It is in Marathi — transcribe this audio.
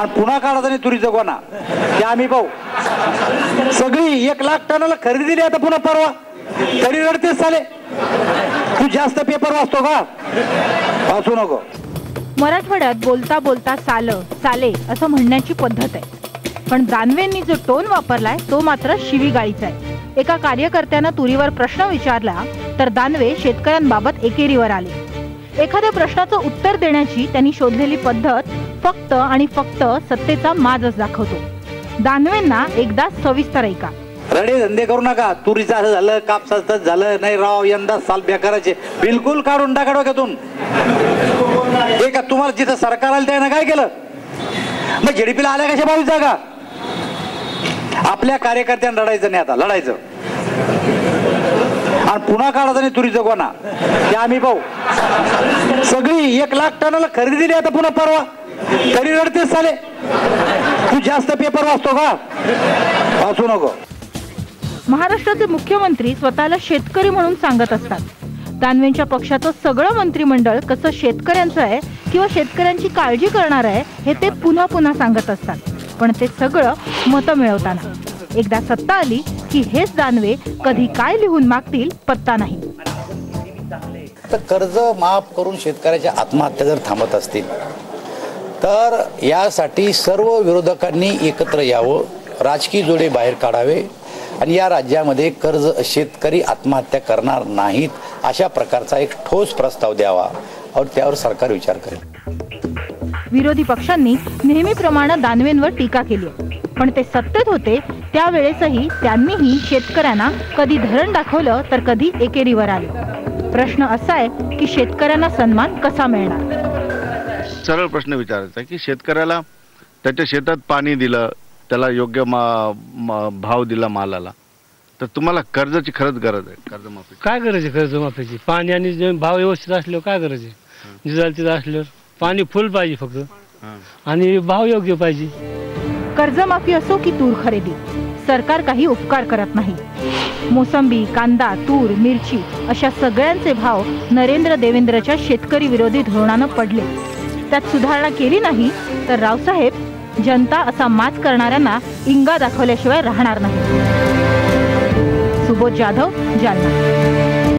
आणि पुन्हा काढायचा नाही तुरीचं कोणा ते आम्ही पाहू. सगळी एक लाख टनाला खरेदी दिली आता पुन्हा परवा. तरी रडतेच चाले तू जास्त पेपर वाचतो का? वाचू नको. मराठवाड्यात बोलता बोलता साल साले असं म्हणण्याची पद्धत आहे. पण दानवेंनी जो टोन वापरलाय तो मात्र शिवीगाळीचा आहे. एका कार्यकर्त्यानं तुरीवर प्रश्न विचारला तर दानवे शेतकऱ्यांबाबत एकेरीवर आले. एखाद्या प्रश्नाचं उत्तर देण्याची त्यांनी शोधलेली पद्धत फक्त आणि फक्त सत्तेचा माजच दाखवतो. दानवेंना एकदा सविस्तर ऐका. रडे धंदे करू नका. तुरीचं असं झालं कापसाचं झालं नाही राव यंदा साल बेकाराचे बिलकुल काढून टाका डोक्यातून. हे का तुम्हाला जिथं सरकार आलं त्यानं काय केलं? मग झेडपीला आल्या कशा बावीस जागा? आपल्या कार्यकर्त्यांना लढायचं नाही आता लढायचं. आणि पुन्हा काढायचं नाही तुरीचं कोणा ते आम्ही पाहू. सगळी एक लाख टनाला खरेदी दिली आता पुन्हा परवा. तरी रडतेच चाले तू जास्त पेपर वाचतो का? वाचू नको. महाराष्ट्राचे मुख्यमंत्री स्वतःला शेतकरी म्हणून सांगत असतात. दानवेंच्या पक्षाचं सगळं मंत्रिमंडळ कसं शेतकऱ्यांचं आहे किंवा शेतकऱ्यांची काळजी करणार आहे हे ते पुन्हा पुन्हा सांगत असतात. पण ते सगळं मतं मिळवताना. एकदा सत्ता आली की हेच दानवे कधी काय लिहून मागतील पत्ता नाही. कर्ज माफ करून शेतकऱ्याच्या आत्महत्या जर थांबत असतील तर यासाठी सर्व विरोधकांनी एकत्र यावं राजकीय जोडे बाहेर काढावे आणि या राज्यामध्ये कर्ज शेतकरी आत्महत्या करणार नाहीत अशा प्रकारचा एक ठोस प्रस्ताव द्यावा और त्यावर सरकार विचार करेल. विरोधी पक्षांनी नेहमीप्रमाणे दानवेंवर टीका केली पण ते सत्तेत होते त्यावेळेसही त्यांनीही शेतकऱ्यांना कधी धरण दाखवलं तर कधी एकेरीवर आले. प्रश्न असा आहे की शेतकऱ्यांना सन्मान कसा मिळणार? सरळ प्रश्न विचारायचा आहे की शेतकऱ्याला त्याच्या शेतात पाणी दिलं त्याला योग्य मा, मा भाव दिला मालाला तर तुम्हाला कर्जाची खरंच गरज आहे कर्जमाफी. काय गरज आहे कर्जमाफीची? पाणी आणि जे भाव व्यवस्थित असल्यावर काय गरज आहे? जिजाल तिथं असल्यावर पाणी फुल पाहिजे फक्त. आणि भाव योग्य पाहिजे. कर्जमाफी असो की तूर खरेदी सरकार काही उपकार करत नाही. मोसंबी कांदा तूर मिरची अशा सगळ्यांचे भाव नरेंद्र देवेंद्रच्या शेतकरी विरोधी धोरणानं पडले. त्यात सुधारणा केली नाही तर रावसाहेब जनता असा माच करणाऱ्यांना इंगा दाखवल्याशिवाय राहणार नाही सुबोध जाधव जालना.